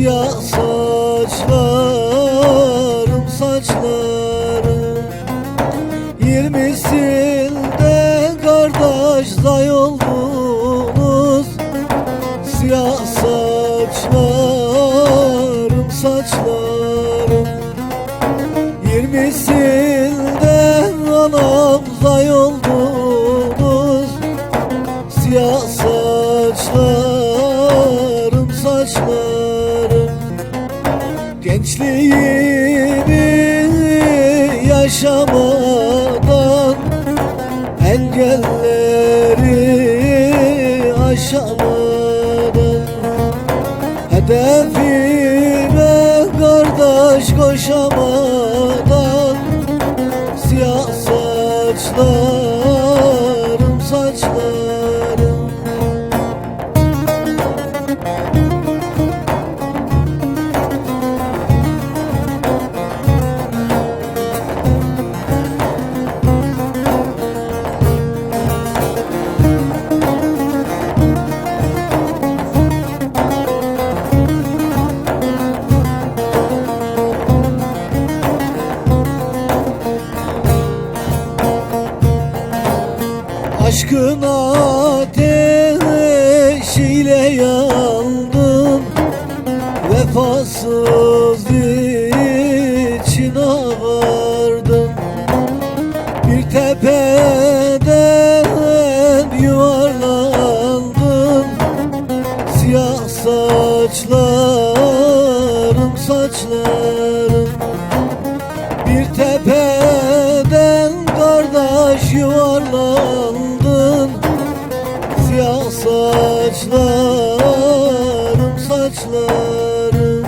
Siyah saçlarım saçlarım. Yirmisinde kardeş zay oldunuz. Siyah saçlarım saçlarım. Yirmisinden anam zay oldunuz. Siyah saçlarım Gençliğimi yaşamadan Engelleri aşamadan Hedefime kardeş koşamadan Aşkın ateşiyle yandım. Vefasız için ağardım. Bir tepeden yuvarlandım. Siyah saçlarım saçlarım. Bir tepeden kardeş yuvarlandın Siyah saçlarım saçlarım.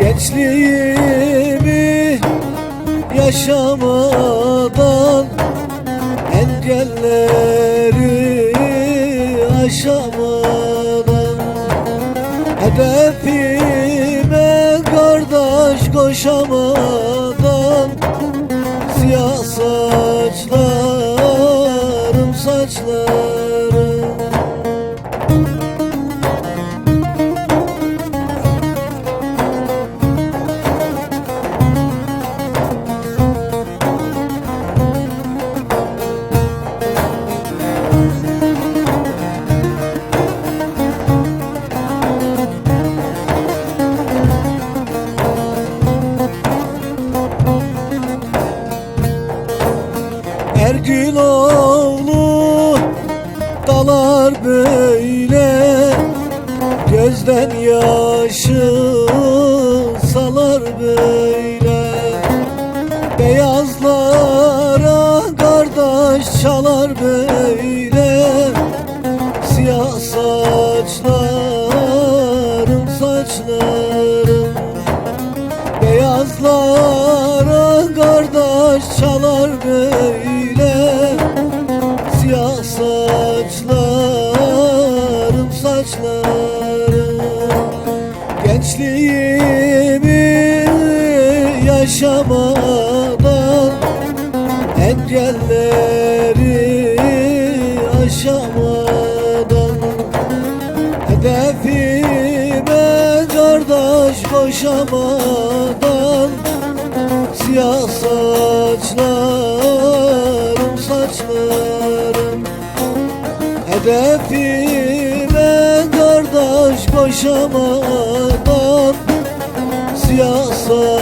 Gençliğimi yaşamadan Engelleri aşamadan Hedefime kardeş koşamadan Siyah saçlarım saçlarım Ergül oğlu dalar böyle. Gözden yaşı salar böyle. Beyazlara kardeş çalar böyle. Siyah saçlarım saçlarım. Beyazlara Gençliğimi yaşamadan Engelleri aşamadan Hedefime kardeş koşamadan Siyah saçlarım saçlarım. Hedefime kardeş koşamadan Siyah saçlarım